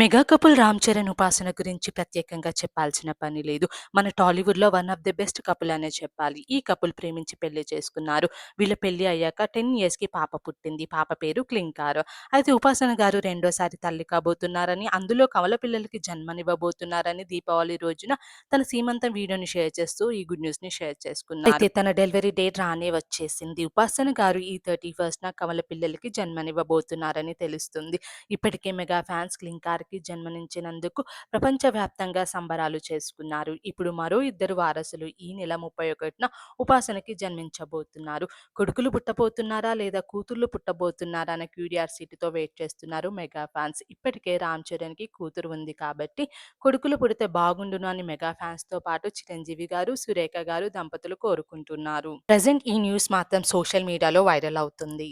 Mega couple Ram Charan ఉపాసన గురించి ప్రత్యేకంగా చెప్పాల్సిన పని లేదు. మన టాలీవుడ్లో one of the best couple అనే చెప్పాలి. ఈ కపుల్ ప్రేమించి పెళ్ళి చేసుకున్నారు. వీళ్ళ పెళ్ళి అయ్యాక టెన్ ఇయర్స్కి పాప పుట్టింది. పాప పేరు క్లింకార్. అయితే ఉపాసన గారు రెండోసారి తల్లి కాబోతున్నారని అందులో కవల పిల్లలకి జన్మనివ్వబోతున్నారని దీపావళి రోజున తన సీమంతం వీడియోని షేర్ చేస్తూ ఈ గుడ్ న్యూస్ని షేర్ చేసుకున్నారు. అయితే తన డెలివరీ డేట్ రానే వచ్చేసింది. ఉపాసన గారు ఈ థర్టీ ఫస్ట్ న కవల పిల్లలకి జన్మనివ్వబోతున్నారని తెలుస్తుంది. ఇప్పటికే మెగా ఫ్యాన్స్ క్లింకార్ కి జన్మనించినందుకు ప్రపంచవ్యాప్తంగా సంబరాలు చేసుకున్నారు. ఇప్పుడు మరో ఇద్దరు వారసులు ఈ నెల ముప్పై ఒకటిన ఉపాసనకి జన్మించబోతున్నారు. కొడుకులు పుట్టబోతున్నారా లేదా కూతుర్లు పుట్టబోతున్నారా అనే క్యూరియాసిటీతో వెయిట్ చేస్తున్నారు మెగా ఫ్యాన్స్. ఇప్పటికే రామ్ చరణ్కి కూతురు ఉంది కాబట్టి కొడుకులు పుడితే బాగుండును అని మెగా ఫ్యాన్స్తో పాటు చిరంజీవి గారు సురేఖ గారు దంపతులు కోరుకుంటున్నారు. ప్రజెంట్ ఈ న్యూస్ మాత్రం సోషల్ మీడియాలో వైరల్ అవుతుంది.